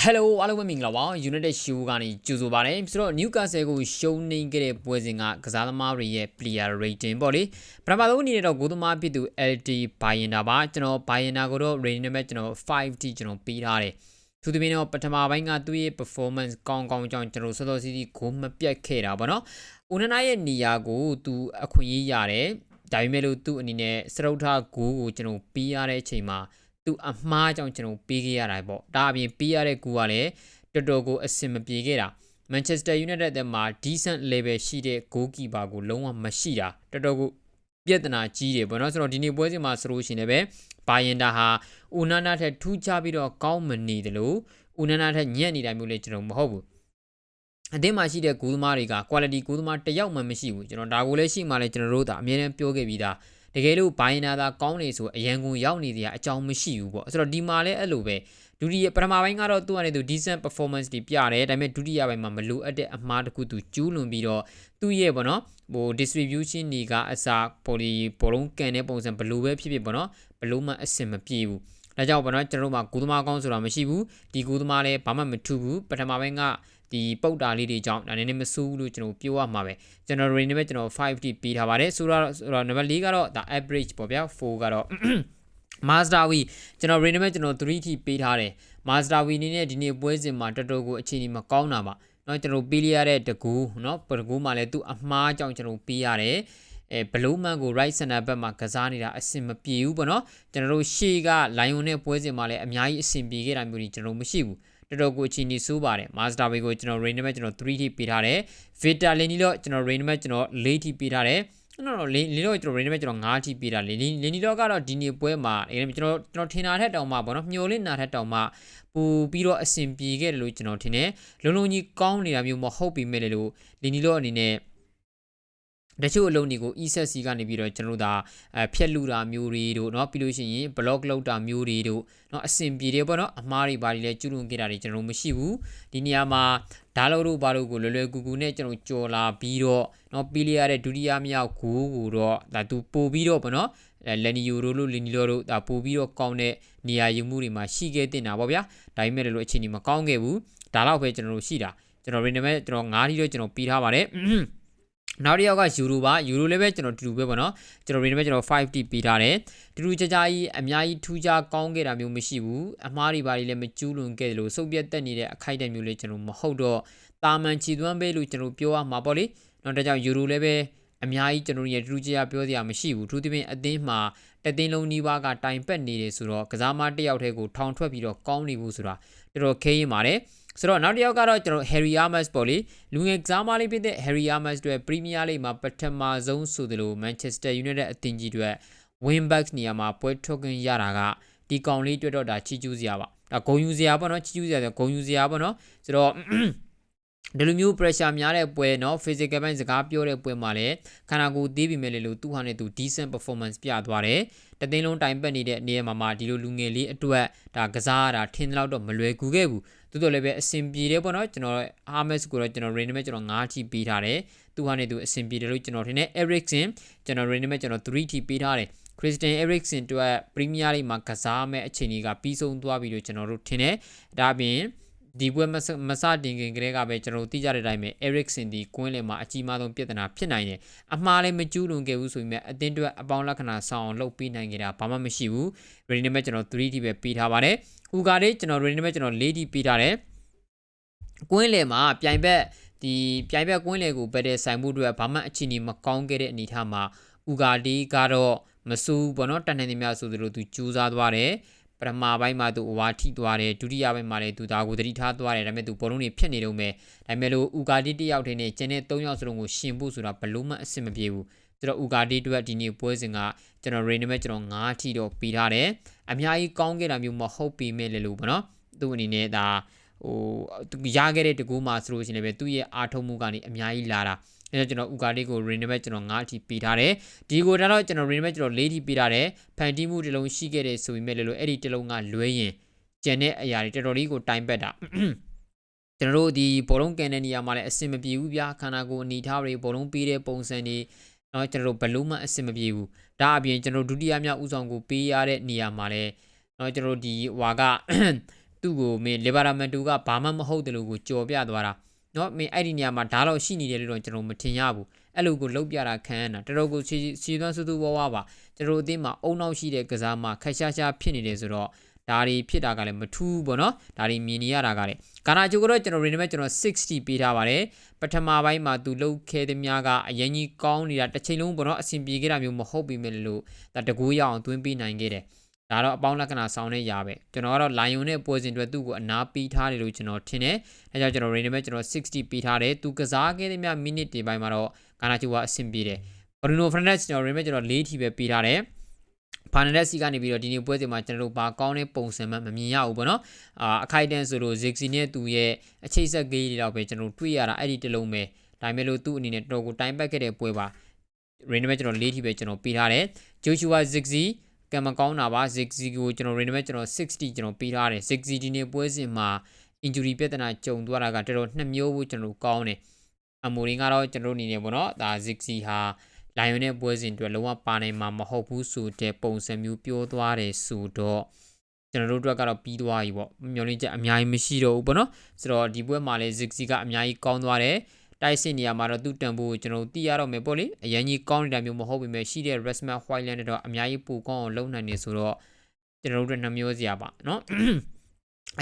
Hello အားလုံးပဲမင်္ဂလာပါ United Show ကနေကြိုဆိုပါရစေဆိုတော့ Newcastle ကိုရှုံးနေခဲ့တဲ့ပွဲစဉ်ကကစားသမားတွေရဲ့ player rating ပေါ့လေပထမဆုံးအနေနဲ့တော့ဂိုးသမားဖြစ်သူ LT Bayenda ပါကျွန်တော် Bayenda ကိုတော့ rating နဲ့ကျွန်တော် 5D ကျွန်တော်ပေးထားတယ်သူတပင်းတော့ပထမပိုင်းကသူ့ရဲ့ performance ကောင်းကောင်းကြောင့်ကျွန်တော်စောစောစီးစီးဂိုးမပြတ်ခဲ့တာပေါ့နော်ဦးနနာရဲ့နေရာကိုသူအခွင့်အရေးရတယ်ဒါပေမဲ့လို့သူ့အနေနဲ့စရုပ်ထဂိုးကိုကျွန်တော်ပေးရတဲ့အချိန်မှာ သူအမှားကြောင့်ကျွန်တော်ပေးခဲ့ရတာပေါ့ဒါအပြင်ပေးရတဲ့ကူကလည်းတော်တော်ကိုအဆင်မပြေခဲ့တာ Manchester United တဲ့မှာ decent level ရှိတဲ့ goalkeeper ကိုလုံးဝမရှိတာတော်တော်ကိုပြဿနာကြီးတယ်ပေါ့နော်ဆိုတော့ဒီနေ့ပွဲစဉ်မှာဆိုလို့ရှိရင်လည်းဘာယင်တာဟာဦးနာနာထက်ထူးခြားပြီးတော့ကောင်းမနေတယ်လို့ဦးနာနာထက်ညံ့နေတာမျိုးလည်းကျွန်တော်မဟုတ်ဘူးအသင်းမှာရှိတဲ့ဂိုးသမားတွေက quality ဂိုးသမားတစ်ယောက်မှမရှိဘူးကျွန်တော်ဒါကိုလည်းရှိမှလည်းကျွန်တော်တို့ဒါအများနဲ့ပြောခဲ့ပြီးသား တကယ်လို့ဘိုင်းနာသာကောင်းနေဆိုအရန်ကုန်ရောက်နေတဲ့အကြောင်းမရှိဘူးပေါ့ဆိုတော့ဒီမှာလည်းအဲ့လိုပဲဒုတိယပထမပိုင်းကတော့သူ့အနေနဲ့သူ decent performance တွေပြတယ်ဒါပေမဲ့ဒုတိယပိုင်းမှာမလိုအပ်တဲ့အမှားတစ်ခုသူကျူးလွန်ပြီးတော့သူ့ရဲ့ပေါ့နော်ဟို distribution တွေကအစားပေါ်လီဘောလုံးကန်တဲ့ပုံစံဘယ်လိုပဲဖြစ်ဖြစ်ပေါ့နော်ဘယ်လိုမှအဆင်မပြေဘူးဒါကြောင့်ပေါ့နော်ကျွန်တော်တို့မှာဂူသမားကောင်းဆိုတာမရှိဘူးဒီဂူသမားလည်းဘာမှမထူဘူးပထမပိုင်းက ဒီပုတ်တာလေးတွေကြောင့်ဒါနည်းနည်းမဆိုးဘူးလို့ကျွန်တော်ပြောရမှာပဲကျွန်တော် range နဲ့ကျွန်တော် 5D ပေးထားပါတယ်ဆိုတော့ဆိုတော့ number 4ကတော့ဒါ average ပေါ့ဗျာ4ကတော့ Master Wii ကျွန်တော် range နဲ့ကျွန်တော် 3T ပေးထားတယ် Master Wii အနေနဲ့ဒီနေ့ပွဲစဉ်မှာတော်တော်ကိုအခြေအနေမကောင်းတာပါเนาะကျွန်တော်ပေးလိုက်ရတဲ့တကူเนาะတကူမှလည်းသူ့အမှားကြောင့်ကျွန်တော်ပေးရတယ်အဲဘလုံးမန်ကို right center ဘက်မှာကစားနေတာအဆင်မပြေဘူးပေါ့နော်ကျွန်တော်တို့ရှေ့က lion နဲ့ပွဲစဉ်မှာလည်းအများကြီးအဆင်ပြေခဲ့တာမျိုးတွေကျွန်တော်မရှိဘူး တော်တော်ကိုအချိန်ကြီးဆိုးပါတယ် Master Way ကိုကျွန်တော် Rain နဲ့ကျွန်တော် 3T ပေးထားတယ် Vita Leni တော့ကျွန်တော် Rain နဲ့ကျွန်တော် 4T ပေးထားတယ်နော်နော်လင်းလင်းတော့ကျွန်တော် rain နဲ့ကျွန်တော်9 t ပေးတာလင်းလင်းလင်းဒီတော့ကတော့ဒီနေ့ပွဲမှာကျွန်တော်ကျွန်တော်ထင်တာထက်တောင်မှပေါ့နော်မျောလင့်နာထက်တောင်မှပူပြီးတော့အဆင်ပြေခဲ့တယ်လို့ကျွန်တော်ထင်တယ်လုံလုံကြီးကောင်းနေတာမျိုးမဟုတ်ပြီမဲ့လေလို့လင်းဒီတော့အနေနဲ့ တချို့အလုံးတွေကို ESC ကနေပြီးတော့ကျွန်တော်တို့ဒါအဲဖြက်လူတာမျိုးတွေတို့เนาะပြီးလို့ရှိရင် block လောက်တာမျိုးတွေတို့เนาะအဆင်ပြေတယ်ပေါ့เนาะအမားတွေဘာတွေလဲကျွလွန်ခဲ့တာတွေကျွန်တော်မရှိဘူးဒီနေရာမှာဓာတ်လို့တို့ဘာလို့ကိုလွယ်လွယ်ကူကူနဲ့ကျွန်တော်ကြော်လာပြီးတော့เนาะပြီးလျရတဲ့ဒုတိယမြောက်ဂိုးကိုတော့ဒါသူပို့ပြီးတော့ပေါ့เนาะလန်နီယိုတို့လို့လီနီလိုတို့ဒါပို့ပြီးတော့ကောင်းတဲ့နေရာယူမှုတွေမှာရှိခဲ့တင်တာပေါ့ဗျာဒါပေမဲ့လည်းအခြေအနေမကောင်းခဲ့ဘူးဒါတော့ပဲကျွန်တော်တို့ရှိတာကျွန်တော်ရင်းနေမဲ့ကျွန်တော်9ထီတော့ကျွန်တော်ပြီးထားပါတယ် နောက်တစ်ယောက်ကယူရိုပါယူရိုလည်းပဲကျွန်တော်တူတူပဲပေါ့နော်ကျွန်တော်ရင်းနဲ့ကျွန်တော် 5D ပေးထားတယ်တူတူကြကြကြီးအများကြီးထူးခြားကောင်းခဲ့တာမျိုးမရှိဘူးအမားတွေပါလည်းမကျူးလွန်ခဲ့တယ်လို့စုပ်ပြတ်တက်နေတဲ့အခိုက်အတန့်မျိုးလေးကျွန်တော်မဟုတ်တော့တာမန်ချီသွမ်းပေးလို့ကျွန်တော်ပြောရမှာပေါ့လေနောက်တစ်ကြောင်ယူရိုလည်းပဲအများကြီးကျွန်တော်ရဲ့တူတူကြကြပြောစရာမရှိဘူးသူသဖြင့်အသင်းမှာတသိန်းလုံးနီးပါးကတိုင်ပက်နေတယ်ဆိုတော့ကစားမတစ်ယောက်တည်းကိုထောင်ထွက်ပြီးတော့ကောင်းနေဘူးဆိုတာတော်တော်ခဲရင်ပါတယ် ဆိုတော့နောက်တစ်ယောက်ကတော့ကျွန်တော် Harry Amos ပေါ့လေလူငယ်ကစားမလေးဖြစ်တဲ့ Harry Amos တွေ Premier League မှာပထမဆုံးဆိုသလို Manchester United အသင်းကြီးတွေ win back နေရာမှာပွဲထုတ်ခွင့်ရတာကဒီကောင်လေးတွေ့တော့ဒါချီးကျူးစရာပါဒါဂုံယူစရာပေါ့နော်ချီးကျူးစရာဆိုဂုံယူစရာပေါ့နော်ဆိုတော့ ဒီလိုမျိုး pressure များတဲ့ပွဲเนาะ physical ဘိုင်းစကားပြောတဲ့ပွဲမှာလည်းခန္ဓာကိုယ်သေးပြီမဲ့လေလို့သူ့ဟာနဲ့သူ decent performance ပြသွားတယ်တသိန်းလုံးတိုင်ပတ်နေတဲ့နေရာမှာမှဒီလိုလူငယ်လေးအတွက်ဒါကစားရတာထင်တယ်တော့မလွယ်ကူခဲ့ဘူးတိုးတော်လည်းပဲအဆင်ပြေတယ်ပေါ့နော်ကျွန်တော် Hermes ကိုတော့ကျွန်တော် Rain နဲ့ကျွန်တော်9 T ပေးထားတယ်သူဟာနဲ့သူအဆင်ပြေတယ်လို့ကျွန်တော်ထင်တယ် Eriksen ကျွန်တော် Rain နဲ့ကျွန်တော်3 T ပေးထားတယ် Christian Eriksen တို့ Premier League မှာကစားမဲ့အချိန်ကြီးကပြီးဆုံးသွားပြီလို့ကျွန်တော်တို့ထင်တယ်ဒါအပြင် ဒီပွဲမစတင်ခင်ကလေးကပဲကျွန်တော်တို့သိကြတဲ့အတိုင်းပဲ Eriksen ဒီကွင်းလယ်မှာအကြီးမားဆုံးပြဿနာဖြစ်နိုင်တယ်အမှားလည်းမကျူးလွန်ခဲ့ဘူးဆိုပေမဲ့အတင်းတွက်အပေါင်းလက္ခဏာဆောင်အောင်လုပ်ပေးနိုင်ကြတာဘာမှမရှိဘူး Ready နဲ့ကျွန်တော် 3D ပဲပေးထားပါတယ်ဥကာလေးကျွန်တော် Ready နဲ့ကျွန်တော် 4D ပေးထားတယ်ကွင်းလယ်မှာပြိုင်ဘက်ဒီပြိုင်ဘက်ကွင်းလယ်ကိုဘယ်တဲ့ဆိုင်မှုတွေဘာမှအချီနီမကောင်းခဲ့တဲ့အနေအထားမှာဥကာဒီကတော့မဆူဘောနော်တန်နေနေများဆိုသလိုသူကြိုးစားသွားတယ် ပထမပိုင်းမှာသူအဝါထိသွားတယ်ဒုတိယပိုင်းမှာလည်းသူဒါကိုသတိထားသွားတယ်ဒါပေမဲ့သူဘောလုံးတွေဖြစ်နေတော့မယ်ဒါပေမဲ့လို့ဥကာတီတယောက်တည်းနဲ့ကျန်တဲ့၃ယောက်စလုံးကိုရှင်ဖို့ဆိုတာဘလို့မှအဆင်မပြေဘူးဆိုတော့ဥကာတီတို့ကဒီနေ့ပွဲစဉ်ကကျွန်တော် rain နဲ့ကျွန်တော်9ထိတော့ပြီးထားတယ်အများကြီးကောင်းခဲ့တာမျိုးမဟုတ်ပေမဲ့လည်းလို့ပေါ့နော်သူ့အနေနဲ့ဒါဟိုသူရခဲ့တဲ့တကူမှဆိုလို့ရှိရင်လည်းသူ့ရဲ့အာထုံမှုကနေအများကြီးလာတာ အဲတော့ကျွန်တော်ဥကာလေးကို rain နဲ့ကျွန်တော်9အထိပေးထားတယ်ဒီကိုဒါတော့ကျွန်တော် rain နဲ့ကျွန်တော်4အထိပေးထားတယ်ဖန်တီးမှုတစ်လုံးရှိခဲ့တယ်ဆိုပေမဲ့လည်းအဲ့ဒီတစ်လုံးကလွဲရင်ကျန်တဲ့အရာတွေတော်တော်လေးကိုတိုင်ပက်တာကျွန်တော်တို့ဒီဘောလုံးကန်တဲ့နေရာမှာလည်းအဆင်မပြေဘူးဗျာခန္ဓာကိုယ်အနေထားတွေဘောလုံးပေးတဲ့ပုံစံတွေတော့ကျွန်တော်တို့ဘလုံးမှအဆင်မပြေဘူးဒါအပြင်ကျွန်တော်ဒုတိယမြောက်ဥဆောင်ကိုပေးရတဲ့နေရာမှာလည်းတော့ကျွန်တော်တို့ဒီဟွာကသူ့ကိုမင်းလီဘာရာမန်တူကဘာမှမဟုတ်တယ်လို့ကိုကြော်ပြသွားတာ เนาะမင်းအဲ့ဒီနေရာမှာဓာတ်တော့ရှိနေတယ်လို့တော့ကျွန်တော်မထင်ရဘူးအဲ့လိုကိုလောက်ပြတာခံရတာတော်တော်ကိုစီစီသွမ်းစူးစူးဝါးဝါပါကျွန်တော်အသင်းမှာအုံနောက်ရှိတဲ့ကစားမှာခက်ရှားရှားဖြစ်နေတယ်ဆိုတော့ဒါတွေဖြစ်တာကလည်းမထူးဘောနော်ဒါတွေမြင်နေရတာကလည်းကာနာဂျိုကတော့ကျွန်တော် rename ကျွန်တော်60ပေးထားပါတယ်ပထမပိုင်းမှာသူလှုပ်ခဲသည်များကအရင်ကြီးကောင်းနေတာတစ်ချိန်လုံးဘောနော်အဆင်ပြေခဲ့တာမျိုးမဟုတ်ပြီမဲ့လို့ဒါတကူရအောင်သွင်းပေးနိုင်ခဲ့တယ် ဒါတော့အပေါင်းလက္ခဏာဆောင်တဲ့ຢာပဲကျွန်တော်ကတော့ lion နဲ့ပွဲစဉ်အတွက်သူ့ကိုအနာပေးထားတယ်လို့ကျွန်တော်ထင်တယ်အဲကြောင့်ကျွန်တော် rename ကျွန်တော်60ပေးထားတယ်သူကစားခဲ့သည်များ minute တွေပိုင်းမှာတော့ကာနာဂျိုကအဆင်ပြေတယ် Bruno Fernandes ကျွန်တော် rename ကျွန်တော်4ထီပဲပေးထားတယ်ဖာနရက်စီကနေပြီးတော့ဒီနေ့ပွဲစဉ်မှာကျွန်တော်တို့ဘာကောင်းတဲ့ပုံစံမှမမြင်ရဘူးပေါ့နော်အာအခိုက်တန့်ဆိုလို့ Ziggy နဲ့သူရဲ့အချိတ်ဆက်ကြီးတွေတော့ပဲကျွန်တော်တွေ့ရတာအဲ့ဒီတလုံးပဲဒါပေမဲ့လို့သူ့အနေနဲ့တော်ကိုတိုင်းပတ်ခဲ့တဲ့ပွဲပါ rain မဲ့ကျွန်တော်၄ထိပဲကျွန်တော်ပေးထားတယ် Joshua Ziggy ကံမကောင်းတာပါ Ziggy ကိုကျွန်တော် rain မဲ့ကျွန်တော်60ကျွန်တော်ပေးထားတယ် Ziggy ဒီနေ့ပွဲစဉ်မှာ injury ပြဿနာကြုံသွားတာကတော်တော်နှစ်မျိုးဘူးကျွန်တော်ကောင်းတယ်အမိုရင်းကတော့ကျွန်တော်အနေနဲ့ပေါ့နော်ဒါ Ziggy ဟာလိုင်ယွန်နဲ့ပွဲစဉ်အတွက်လုံးဝပါနိုင်မှာမဟုတ်ဘူးဆိုတဲ့ပုံစံမျိုးပြောသွားတယ်ဆိုတော့ကျွန်တော်တို့အတွက်ကတော့ပြီးသွားပြီပေါ့မျောလင်းချက်အများကြီးမရှိတော့ဘူးပေါ့နော်ဆိုတော့ဒီပွဲမှာလည်း Ziggy ကအများကြီးကောင်းသွားတယ် တိုက်စစ်နေရာမှာတော့သူ့တန်ဖိုးကိုကျွန်တော်သိရတော့မယ်ပေါ့လေအရင်ကြီးကောင်းနေတာမျိုးမဟုတ်ပေမဲ့ရှိတဲ့ Resman Whiteland နဲ့တော့အများကြီးပိုကောင်းအောင်လုပ်နိုင်နေဆိုတော့ကျွန်တော်တို့နှမျိုးစရာပါเนาะ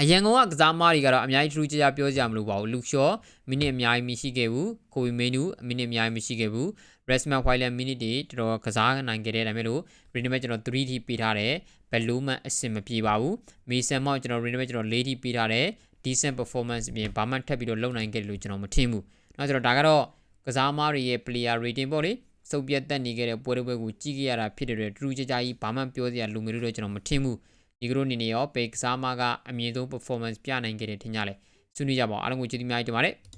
အရင်ကောင်ကကစားမားတွေကတော့အများကြီးထူးခြားခြားပြောကြမလို့ပါဘူးလူရှော့မိနစ်အများကြီးမရှိခဲ့ဘူးကိုဝီမေနူမိနစ်အများကြီးမရှိခဲ့ဘူး Resman Whiteland minute တွေတော်တော်ကစားနိုင်ခဲ့တဲ့ဒါပေမဲ့လို့ Rename ကျွန်တော် 3T ပေးထားတယ်ဘယ်လို့မှအဆင်မပြေပါဘူး Mason Mount ကျွန်တော် Rename ကျွန်တော် 4T ပေးထားတယ် decent performance အပြင်ဘာမှထပ်ပြီးတော့လုံနိုင်ခဲ့တယ်လို့ကျွန်တော်မထင်ဘူး။ နောက်ကျွန်တော်ဒါကတော့ကစားမားတွေရဲ့ player rating ပေါ့လေစုပ်ပြတ်တက်နေခဲ့တဲ့ပွဲတစ်ပွဲကိုကြည့်ခဲ့ရတာဖြစ်တဲ့အတွက်တူတူကြကြကြီးဘာမှပြောစရာလိုငယ်လို့တော့ကျွန်တော်မထင်ဘူး။ဒီကရိုအနေနဲ့ရောပေကစားမားကအမြင့်ဆုံး performance ပြနိုင်ခဲ့တယ်ထင်ကြလဲ။ဆွေးနွေးကြပါအောင်အားလုံးကိုကျေးဇူးများတင်ပါတယ်။